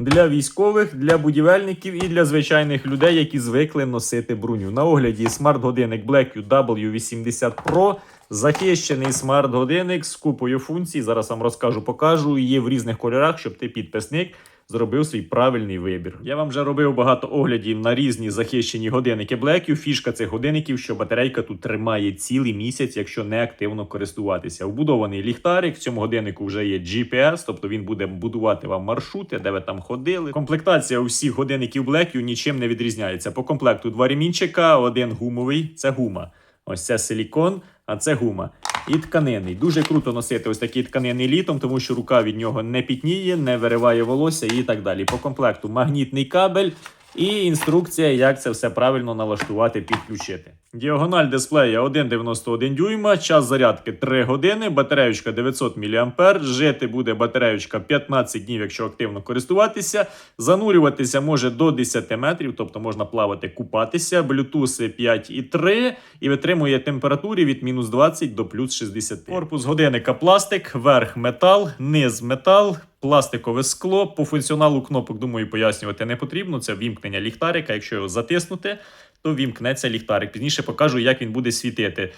Для військових, для будівельників і для звичайних людей, які звикли носити броню. На огляді смарт-годинник Black W80 Pro. Захищений смарт-годинник з купою функцій. Зараз вам розкажу, покажу. Є в різних кольорах, щоб ти підписник зробив свій правильний вибір. Я вам вже робив багато оглядів на різні захищені годинники BlackView. Фішка цих годинників, що батарейка тут тримає цілий місяць, якщо не активно користуватися. Вбудований ліхтарик. В цьому годиннику вже є GPS, тобто він буде будувати вам маршрути, де ви там ходили. Комплектація у всіх годинників BlackView нічим не відрізняється. По комплекту два ремінчика, один гумовий це гума. Ось це силікон, а це гума. І тканинний. Дуже круто носити ось такі тканини літом, тому що рука від нього не пітніє, не вириває волосся і так далі. По комплекту магнітний кабель і інструкція, як це все правильно налаштувати, підключити. Діагональ дисплея 1,91 дюйма, час зарядки 3 години, батареючка 900 мА, жити буде батареючка 15 днів, якщо активно користуватися. Занурюватися може до 10 метрів, тобто можна плавати, купатися. Bluetooth 5,3 і витримує температурі від мінус 20 до плюс 60. Корпус годинника пластик, верх метал, низ метал. Пластикове скло по функціоналу кнопок, думаю, пояснювати не потрібно. Це вімкнення ліхтарика. Якщо його затиснути, то вімкнеться ліхтарик. Пізніше покажу, як він буде світити.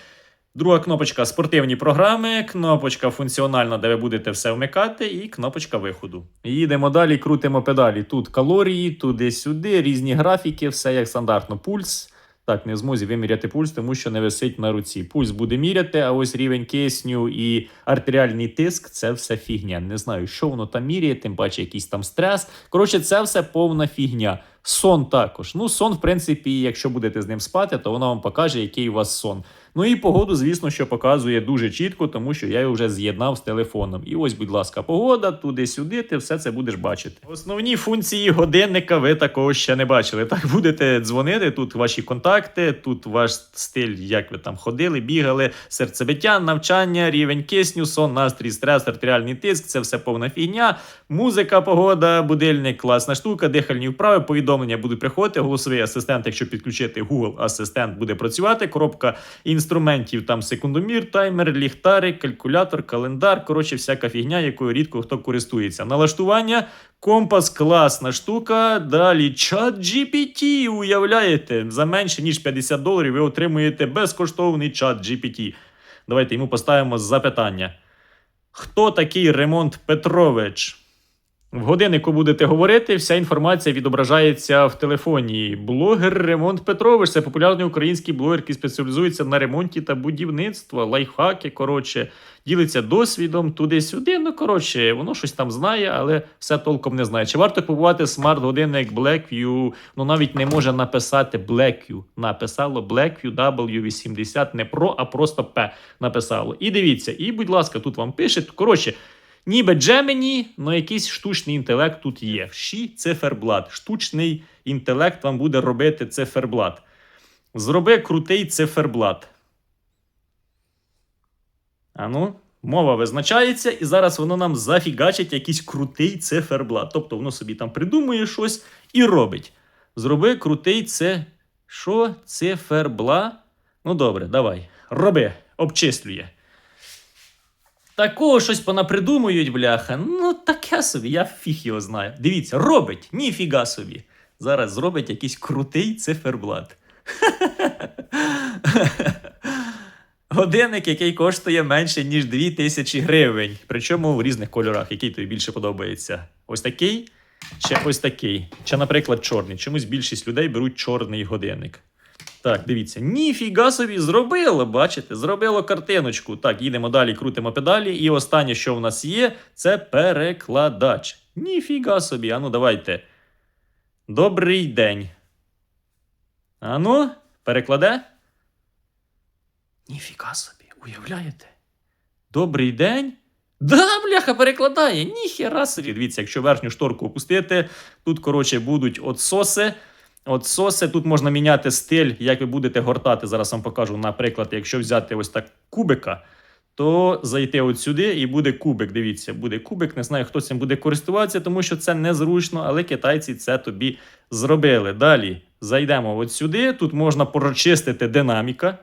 Друга кнопочка спортивні програми, кнопочка функціональна, де ви будете все вмикати, і кнопочка виходу. Їдемо далі, крутимо педалі. Тут калорії, туди-сюди, різні графіки, все як стандартно. Пульс. Так, не в змозі виміряти пульс, тому що не висить на руці. Пульс буде міряти, а ось рівень кисню і артеріальний тиск це все фігня. Не знаю, що воно там міряє, тим паче якийсь там стрес. Коротше, це все повна фігня. Сон також. Ну, сон, в принципі, якщо будете з ним спати, то воно вам покаже, який у вас сон. Ну і погоду, звісно, що показує дуже чітко, тому що я його вже з'єднав з телефоном. І ось, будь ласка, погода, туди-сюди, ти все це будеш бачити. Основні функції годинника ви такого ще не бачили. Так будете дзвонити. Тут ваші контакти, тут ваш стиль, як ви там ходили, бігали, серцебиття, навчання, рівень кисню, сон, настрій, стрес, артеріальний тиск. Це все повна фігня. Музика, погода, будильник, класна штука, дихальні вправи, повідомлення будуть приходити. Голосовий асистент, якщо підключити Google Асистент, буде працювати. Коробка інструментів, там секундомір, таймер, ліхтарик, калькулятор, календар. Коротше, всяка фігня, якою рідко хто користується. Налаштування, компас, класна штука. Далі чат GPT, уявляєте, за менше ніж 50 доларів ви отримуєте безкоштовний чат GPT. Давайте йому поставимо запитання. Хто такий Ремонт Петрович? В годиннику будете говорити, вся інформація відображається в телефоні. Блогер Ремонт Петрович це популярний український блогер, який спеціалізується на ремонті та будівництва, лайфхаки. Коротше, ділиться досвідом туди-сюди. Ну, коротше, воно щось там знає, але все толком не знає. Чи варто купувати смарт-годинник Blackview? Ну навіть не може написати Blackview. Написало Blackview W80 не Pro, а просто P написало. І дивіться, і будь ласка, тут вам пише. Коротше. Ніби Gemini, але якийсь штучний інтелект тут є. Ші циферблат. Штучний інтелект вам буде робити циферблат. Зроби крутий циферблат. Ану, мова визначається, і зараз воно нам зафігачить якийсь крутий циферблат. Тобто воно собі там придумує щось і робить. Зроби крутий це. Що? Цифербла? Ну добре, давай. Роби, обчислює. Такого щось понапридумують, бляха. Ну, таке собі, я фіг його знаю. Дивіться, робить, ніфіга собі. Зараз зробить якийсь крутий циферблат. Годинник, який коштує менше, ніж 2000 гривень. Причому в різних кольорах, який тобі більше подобається. Ось такий, чи ось такий. Чи, наприклад, чорний. Чомусь більшість людей беруть чорний годинник. Так, дивіться, ніфіга собі зробило, бачите, зробило картиночку. Так, їдемо далі, крутимо педалі. І останнє, що в нас є, це перекладач. Ніфіга собі. Ану, давайте. Добрий день. Ану, перекладе? Ніфіга собі, уявляєте? Добрий день. Да, бляха, перекладає. Ніхера собі. Дивіться, якщо верхню шторку опустити, тут, коротше, будуть отсоси. От соси тут можна міняти стиль, як ви будете гортати. Зараз вам покажу. Наприклад, якщо взяти ось так кубика, то зайти от сюди і буде кубик. Дивіться, буде кубик. Не знаю, хто цим буде користуватися, тому що це незручно, але китайці це тобі зробили. Далі зайдемо от сюди. Тут можна прочистити динаміка,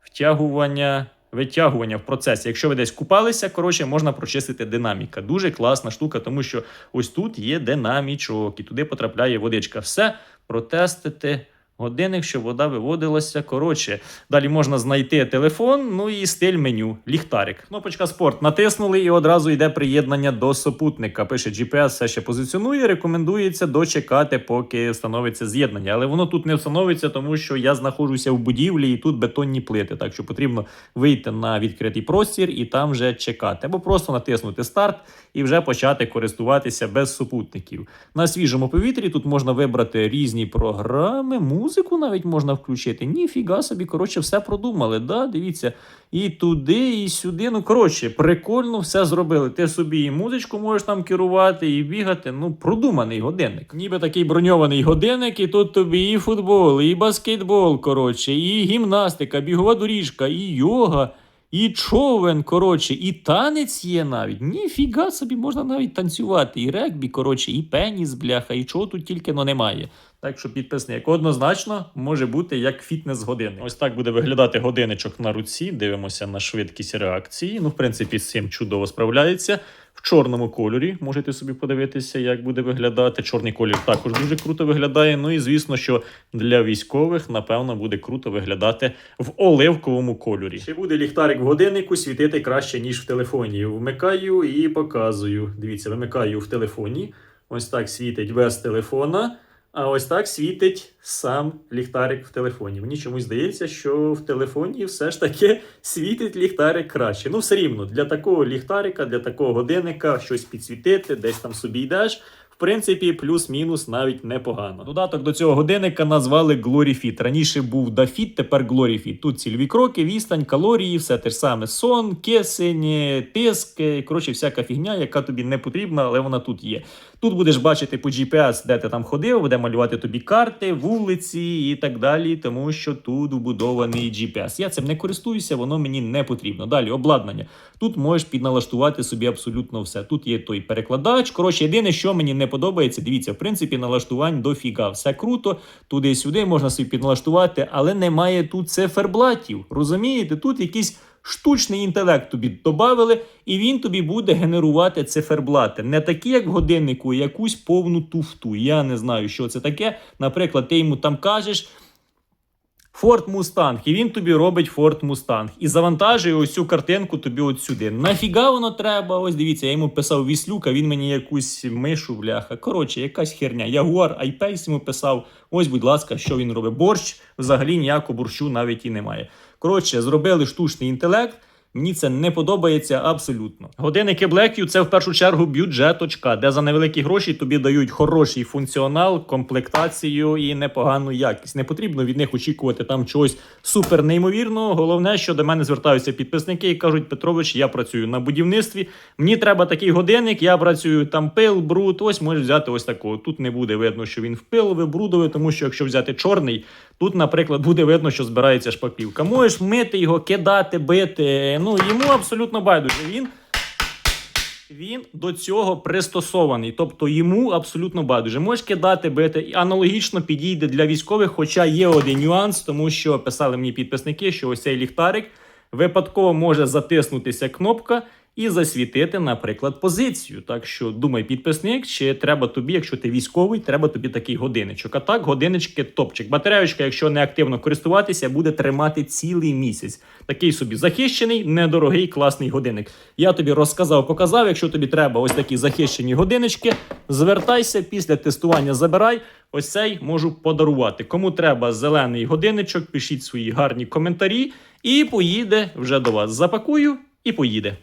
втягування, витягування в процесі. Якщо ви десь купалися, коротше, можна прочистити динаміка. Дуже класна штука, тому що ось тут є динамічок, і туди потрапляє водичка. Все протестити. Годинник, щоб вода виводилася. Коротше, далі можна знайти телефон, ну і стиль меню, ліхтарик. Кнопочка спорт натиснули і одразу йде приєднання до супутника. Пише GPS все ще позиціонує. Рекомендується дочекати, поки встановиться з'єднання. Але воно тут не встановиться, тому що я знаходжуся в будівлі і тут бетонні плити. Так що потрібно вийти на відкритий простір і там вже чекати. Або просто натиснути старт і вже почати користуватися без супутників. На свіжому повітрі тут можна вибрати різні програми, музику навіть можна включити. Ніфіга собі, коротше, все продумали. Да? Дивіться, і туди, і сюди. Ну, коротше, прикольно все зробили. Ти собі і музичку можеш там керувати, і бігати. Ну, продуманий годинник. Ніби такий броньований годинник, і тут тобі і футбол, і баскетбол, коротше, і гімнастика, бігова доріжка, і йога. І човен, коротше, і танець є навіть. Ніфіга собі можна навіть танцювати. І регбі, коротше, і пеніс, бляха, і чого тут тільки но немає. Так що підписник однозначно може бути як фітнес-годинник. Ось так буде виглядати годинничок на руці. Дивимося на швидкість реакції. Ну, в принципі, з цим чудово справляється. В чорному кольорі можете собі подивитися, як буде виглядати. Чорний колір також дуже круто виглядає. Ну і звісно, що для військових, напевно, буде круто виглядати в оливковому кольорі. Ще буде ліхтарик в годиннику світити краще, ніж в телефоні. Вмикаю і показую. Дивіться, вимикаю в телефоні. Ось так світить без телефона. А ось так світить сам ліхтарик в телефоні. Мені чомусь здається, що в телефоні все ж таки світить ліхтарик краще. Ну, все рівно, для такого ліхтарика, для такого годинника щось підсвітити, десь там собі йдеш. Принципі, плюс-мінус навіть непогано. Додаток до цього годинника назвали GloryFit. Раніше був DaFit, тепер GloryFit. Тут цільові кроки, відстань, калорії, все те ж саме. Сон, кисень, тиск, коротше, всяка фігня, яка тобі не потрібна, але вона тут є. Тут будеш бачити по GPS, де ти там ходив, буде малювати тобі карти, вулиці і так далі, тому що тут вбудований GPS. Я цим не користуюся, воно мені не потрібно. Далі обладнання. Тут можеш підналаштувати собі абсолютно все. Тут є той перекладач. Коротше, єдине, що мені не подобається, дивіться, в принципі, налаштувань дофіга. Все круто, туди-сюди можна собі підналаштувати, але немає тут циферблатів. Розумієте, тут якийсь Штучний інтелект тобі додали, і він тобі буде генерувати циферблати. Не такі, як в годиннику, якусь повну туфту. Я не знаю, що це таке. Наприклад, ти йому там кажеш. Ford Мустанг, і він тобі робить Форт Мустанг. І завантажує ось цю картинку тобі от сюди. Нафіга воно треба? Ось дивіться, я йому писав віслюка, він мені якусь мишу, бляха. Коротше, якась херня. Ягуар Айпейс йому писав. Ось, будь ласка, що він робить. Борщ взагалі ніякого борщу навіть і немає. Коротше, зробили штучний інтелект. Мені це не подобається абсолютно. Годинники BlackView – це в першу чергу бюджеточка, де за невеликі гроші тобі дають хороший функціонал, комплектацію і непогану якість. Не потрібно від них очікувати там чогось супер неймовірного. Головне, що до мене звертаються підписники і кажуть: Петрович, я працюю на будівництві. Мені треба такий годинник. Я працюю там пил, бруд. Ось можеш взяти ось такого. Тут не буде видно, що він впиловий, брудовий, тому що якщо взяти чорний, тут, наприклад, буде видно, що збирається шпаклівка. Можеш мити його, кидати, бити. Ну йому абсолютно байдуже. Він. Він до цього пристосований, тобто йому абсолютно байдуже. Можеш кидати, бити. Аналогічно підійде для військових, хоча є один нюанс, тому що писали мені підписники, що ось цей ліхтарик випадково може затиснутися кнопка і засвітити, наприклад, позицію. Так що думай, підписник, чи треба тобі, якщо ти військовий, треба тобі такий годинничок. А так, годиннички топчик. Батареєчка, якщо не активно користуватися, буде тримати цілий місяць. Такий собі захищений, недорогий, класний годинник. Я тобі розказав, показав. Якщо тобі треба ось такі захищені годиннички, звертайся після тестування. Забирай. Ось цей можу подарувати. Кому треба зелений годинничок, пишіть свої гарні коментарі, і поїде вже до вас. Запакую і поїде.